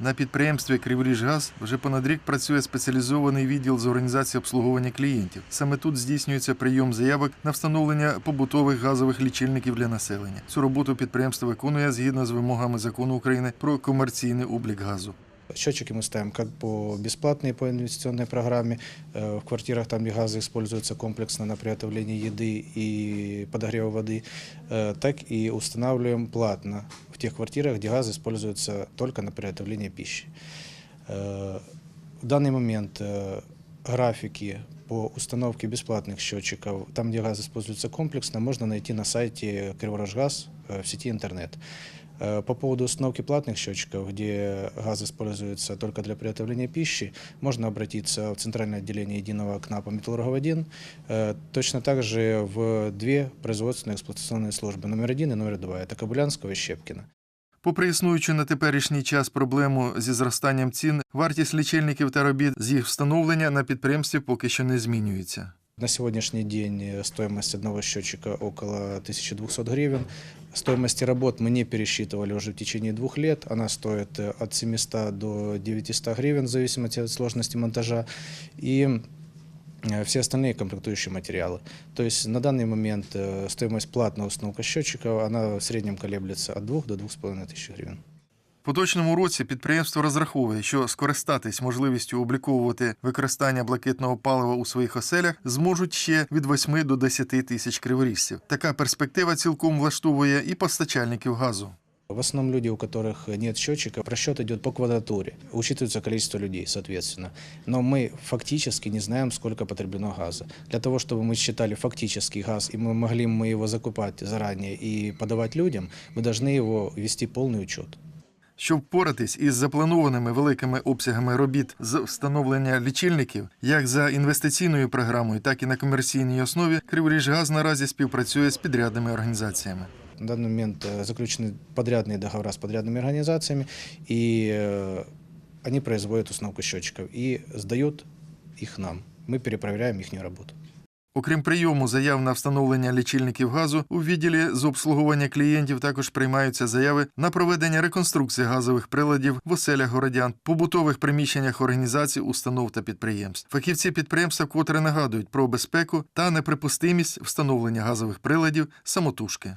На підприємстві Криворіжгаз вже понад рік працює спеціалізований відділ з організації обслуговування клієнтів. Саме тут здійснюється прийом заявок на встановлення побутових газових лічильників для населення. Цю роботу підприємство виконує згідно з вимогами закону України про комерційний облік газу. Счетчики мы ставим как по бесплатной, по инвестиционной программе. Э, В квартирах, там, где газы используются комплексно на приготовление еды и подогрева воды, э, так и устанавливаем платно в тех квартирах, где газ используется только на приготовление пищи. Э, В данный момент э, графики по установке бесплатных счетчиков, там, где газ используется комплексно, можно найти на сайте Криворожгаз э, в сети интернет. Э, По поводу установки платных счетчиков, где газ используется только для приготовления пищи, можно обратиться в Центральное отделение единого окна по Металлургов-1, э, точно так же в две производственные эксплуатационные службы, номер один и номер два, это Кобылянского и Щепкина. Попри існуючу на теперішній час проблему зі зростанням цін, вартість лічильників та робіт з їх встановлення на підприємстві поки що не змінюється. На сегодняшний день э, стоимость одного счетчика около 1200 гривен. Стоимости работ мы не пересчитывали уже в течение двух лет. Она стоит э, от 700 до 900 гривен в зависимости от сложности монтажа. И э, все остальные комплектующие материалы. То есть на данный момент э, стоимость платной установки счетчиков, она в среднем колеблется от 2 до 2,5 тысяч гривен. В поточному році підприємство розраховує, що скористатись можливістю обліковувати використання блакитного палива у своїх оселях зможуть ще від 8 до 10 тисяч криворіжців. Така перспектива цілком влаштовує і постачальників газу. В основном люди, у которых нет счетчика, расчет идет по квадратуре. Учитывается количество людей, соответственно. Но мы фактически не знаем, сколько потреблено газа. Для того, чтобы мы считали фактический газ, и мы могли мы его закупать заранее и подавать людям, мы должны его вести полный учет. Щоб впоратись із запланованими великими обсягами робіт з встановлення лічильників, як за інвестиційною програмою, так і на комерційній основі, Криворіжгаз наразі співпрацює з підрядними організаціями. На данный момент э, заключены подрядные договора с подрядными организациями, и э, они производят установку счетчиков и сдают их нам. Мы перепроверяем их работу. Окрім прийому заяв на встановлення лічильників газу, у відділі з обслуговування клієнтів також приймаються заяви на проведення реконструкції газових приладів в оселях городян, побутових приміщеннях організацій, установ та підприємств. Фахівці підприємства котре нагадують про безпеку та неприпустимість встановлення газових приладів самотужки.